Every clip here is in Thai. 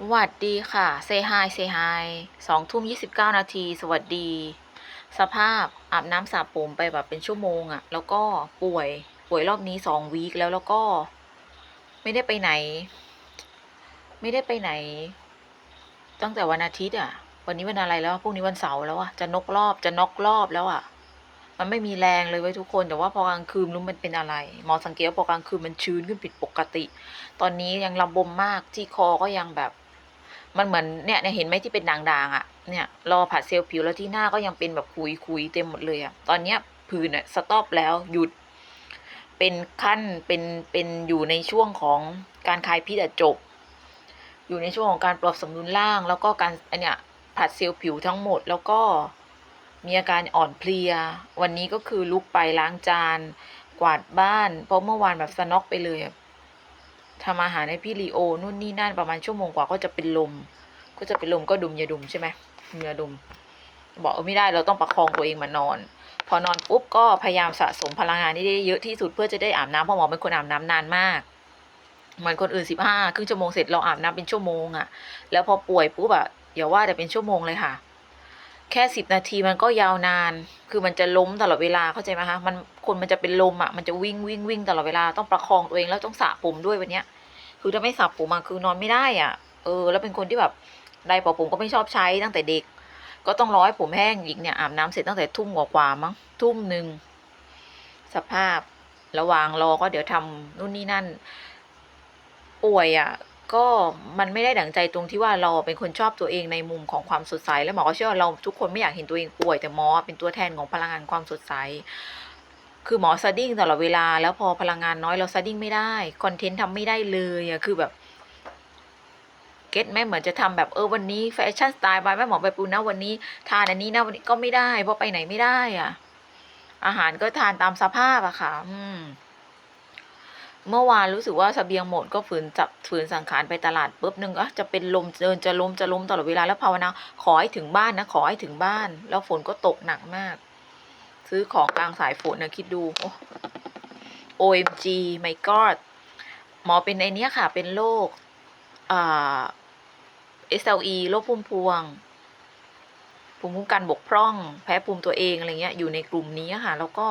สวัสดีค่ะเซฮายเซฮายสองทุ่มยี่สิบเก้านาที สวัสดี สภาพอาบน้ำสระผมไปแบบเป็นชั่วโมงอะแล้วก็ป่วย ป่วยรอบนี้สองวีคแล้วแล้วก็ ไม่ได้ไปไหน ไม่ได้ไปไหน ตั้งแต่วันอาทิตย์อะวันนี้วันอะไรแล้วพรุ่งนี้วันเสาร์แล้วอะจะนกรอบจะนกรอบแล้วอะมันไม่มีแรงเลยไว้ทุกคนแต่ว่าพอกลางคืนรู้มันเป็นอะไรหมอสังเกตว่าพอกลางคืนมันชื้นขึ้นผิดปกติ ตอนนี้ยังระบมมากที่คอก็ยังแบบ มันเหมือนเนี่ยเนี่ยเห็นไหมที่เป็นด่างๆอะ่ะเนี่ยรอผัดเซลล์ผิวแล้วที่หน้าก็ยังเป็นแบบคุยคุยๆเต็มหมดเลยอะ่ะตอนเนี้ยผื่นอะสต็อปแล้วหยุด เป็นขั้นเป็นเป็นอยู่ในช่วงของการคลายพิษอะจบ อยู่ในช่วงของการปรับสมดุลล่าง แล้วก็การอันเนี้ยผัดเซลล์ผิวทั้งหมดแล้วก็มีอาการอ่อนเพลีย วันนี้ก็คือลุกไปล้างจาน กวาดบ้าน เพราะเมื่อวานแบบสน็อกไปเลยอะ ทำอาหารให้พี่ลีโอนู่นนี่นั่นประมาณชั่วโมงกว่าก็จะเป็นลม ก็จะเป็นลมก็ดุมยาดุมใช่ไหมดมยาดุม บอกเออไม่ได้เราต้องประคองตัวเองมานอน พอนอนปุ๊บก็พยายามสะสมพลังงานให้ได้เยอะที่สุดเพื่อจะได้อาบน้ำเพราะหมอเป็นคนอาบน้ำนานมากเหมือนคนอื่นสิบห้าครึ่งชั่วโมงเสร็จเราอาบน้ำเป็นชั่วโมงอะแล้วพอป่วยปุ๊บอะอย่าว่าแต่เป็นชั่วโมงเลยค่ะ แค่สิบนาทีมันก็ยาวนาน คือมันจะล้มตลอดเวลาเข้าใจไหมคะมันคนมันจะเป็นลมอะมันจะวิ่งวิ่งวิ่งตลอดเวลาต้องประคองตัวเองแล้วต้องสระผมด้วยวันเนี้ย คือถ้าไม่สระผมอะคือนอนไม่ได้อะ เออ แล้วเป็นคนที่แบบไดร์เป่าผมก็ไม่ชอบใช้ตั้งแต่เด็ก ก็ต้องร้อให้ผมแห้งอีกเนี่ยอาบน้ำเสร็จตั้งแต่ทุ่มกว่ามั้งทุ่มหนึ่งสภาพระหว่างรอก็เดี๋ยวทำนู่นนี่นั่น ป่วยอะ ก็มันไม่ได้ดั่งใจตรงที่ว่าเราเป็นคนชอบตัวเองในมุมของความสดใส แล้วหมอก็เชื่อเราทุกคนไม่อยากเห็นตัวเองป่วยแต่หมอเป็นตัวแทนของพลังงานความสดใส คือหมอสดิ้งตลอดเวลา แล้วพอพลังงานน้อยเราสดิ้งไม่ได้คอนเทนต์ทำไม่ได้เลยอะคือแบบเก็ตไหมเหมือนจะทำแบบเออวันนี้แฟชั่นสไตล์บายแม่หมอไปปูนะวันนี้ ทานอันนี้นะวันนี้ก็ไม่ได้ เพราะไปไหนไม่ได้อะอาหารก็ทานตามสภาพอะค่ะ อืม เมื่อวานรู้สึกว่าเสบียงหมดก็ฝืนจับฝืนสังขารไปตลาดปุ๊บนึงก็จะเป็นลมเดินจะล้มจะล้มตลอดเวลาแล้วภาวนาขอให้ถึงบ้านนะขอให้ถึงบ้าน แล้วฝนก็ตกหนักมาก ซื้อของกลางสายฝนนะคิดดู OMG my god หมอเป็นไอเนี้ยค่ะ เป็นโรคอ่า SLE โรคภูมิพวง ภูมิคุ้มกันบกพร่อง แพ้ภูมิตัวเองอะไรเงี้ย อยู่ในกลุ่มนี้ค่ะ แล้วก็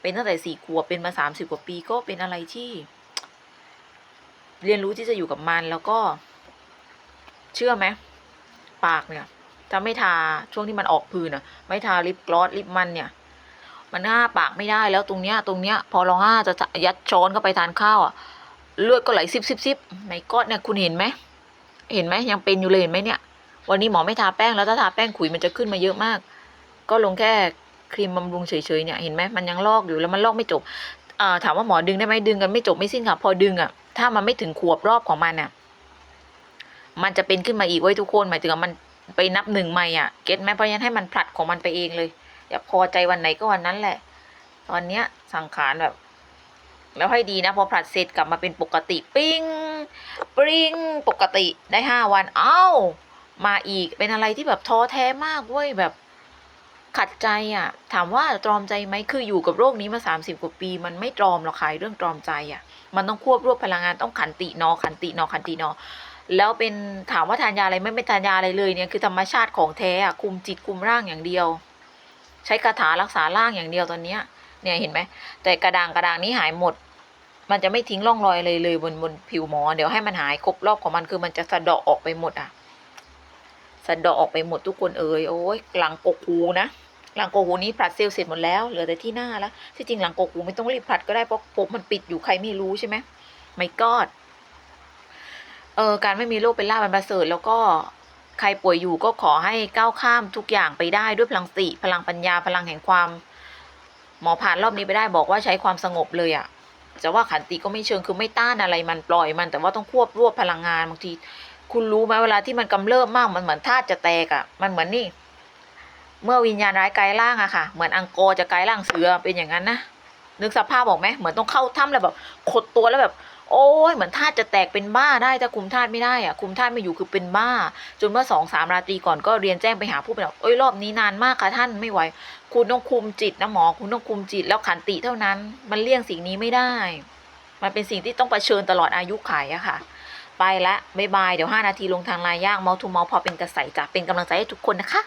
เป็นตั้งแต่สี่ขวบเป็นมาสามสิบกว่าปีก็เป็นอะไรที่ เรียนรู้ที่จะอยู่กับมันแล้วก็ เชื่อไหมปากเนี่ยถ้าไม่ทาช่วงที่มันออกผื่นอะ ไม่ทาลิปกลอสลิปมันเนี่ย มันห้าปากไม่ได้แล้วตรงเนี้ยตรงเนี้ยพอเราห้าจะยัดช้อนเข้าไปทานข้าวอะเลือดก็ไหลซิบซิบซิบไหนก้อนเนี่ยคุณเห็นไหมเห็นไหมยังเป็นอยู่เลยเห็นไหมเนี่ย วันนี้หมอไม่ทาแป้งแล้วถ้าทาแป้งขุยมันจะขึ้นมาเยอะมาก ก็ลงแค่ครีมบำรุงเฉยๆเนี่ยเห็นไหมมันยังลอกอยู่แล้วมันลอกไม่จบถามว่าหมอดึงได้ไหมดึงกันไม่จบไม่สิ้นค่ะ พอดึงอะถ้ามันไม่ถึงขวบรอบของมันอะมันจะเป็นขึ้นมาอีกไว้ทุกคนหมายถึงมันไปนับหนึ่งใหม่อะเก็ตไหมเพราะฉะนั้นให้มันผลัดของมันไปเองเลย อย่าพอใจวันไหนก็วันนั้นแหละ ตอนเนี้ยสังขารแบบ แล้วให้ดีนะ พอผลัดเสร็จกลับมาเป็นปกติปิ้งปริงปกติได้ห้าวันเอ้า มาอีกเป็นอะไรที่แบบท้อแท้มากเว้ยแบบขัดใจอะ ถามว่าตรอมใจไหมคืออยู่กับโรคนี้มาสามสิบกว่าปี มันไม่ตรอมหรอกค่ะเรื่องตรอมใจอะ มันต้องควบรวบพลังงานต้องขันตินอขันตินอขันตินอ แล้วเป็นถามว่าทานยาอะไรไม่ไม่ทานยาอะไรเลยเนี่ยคือธรรมชาติของแท้อะคุมจิตคุมร่างอย่างเดียว ใช้คาถารักษาร่างอย่างเดียวตอนเนี้ย เนี่ยเห็นไหมแต่กระด่างกระด่างนี้หายหมด มันจะไม่ทิ้งร่องรอยเลยเลยบนบนผิวหมอ เดี๋ยวให้มันหายครบรอบของมันคือมันจะสะเดาะออกไปหมดอะสะเดาะออกไปหมดทุกคนเอ่ยโอ้ยหลังกกูนะหลังกกูนี้ผลัดเซลล์เสร็จหมดแล้วเหลือแต่ที่หน้าแล้วที่จริงหลังกกูไม่ต้องรีบผลัดก็ได้เพราะผมมันปิดอยู่ใครไม่รู้ใช่ไหมไม่กอดเออการไม่มีโรคเป็นลาภเป็นประเสริฐแล้วก็ ใครป่วยอยู่ก็ขอให้ก้าวข้ามทุกอย่างไปได้ด้วยพลังสติพลังปัญญาพลังแห่งความ หมอผ่านรอบนี้ไปได้บอกว่าใช้ความสงบเลยอะ่ะจะว่าขันติก็ไม่เชิงคือไม่ต้านอะไรมันปล่อยมันแต่ว่าต้องควบรวบพลังงานบางที คุณรู้ไหมเวลาที่มันกำเริบมากมันเหมือนธาตุจะแตกอะ่ะ มันเหมือนนี่ เมื่อวิญญาณร้ายกายร่างอะค่ะ เหมือนอังโกอร์จะกายร่างเสือเป็นอย่างนั้นนะนึกสภาพบอกไหมเหมือนต้องเข้าถ้ำแล้วแบบขดตัวแล้วแบบ โอ้ยเหมือนธาตุจะแตกเป็นบ้าได้ถ้าคุมธาตุไม่ได้อะคุมธาตุไม่อยู่คือเป็นบ้า จนเมื่อสองสามราตรีก่อนก็เรียนแจ้งไปหาผู้เป็นแบบเอ้ยรอบนี้นานมากค่ะท่านไม่ไหวคุณต้องคุมจิตนะหมอ คุณต้องคุมจิตแล้วขันติเท่านั้น มันเลี่ยงสิ่งนี้ไม่ได้ มันเป็นสิ่งที่ต้องเผชิญตลอดอายุขัยอะค่ะ ไปละบ๊ายบายเดี๋ยว 5 นาทีลงทางลน์ย่างเมาทูเมาพอเป็นกระใสจ้ะเป็นกำลังใจให้ทุกคนนะคะ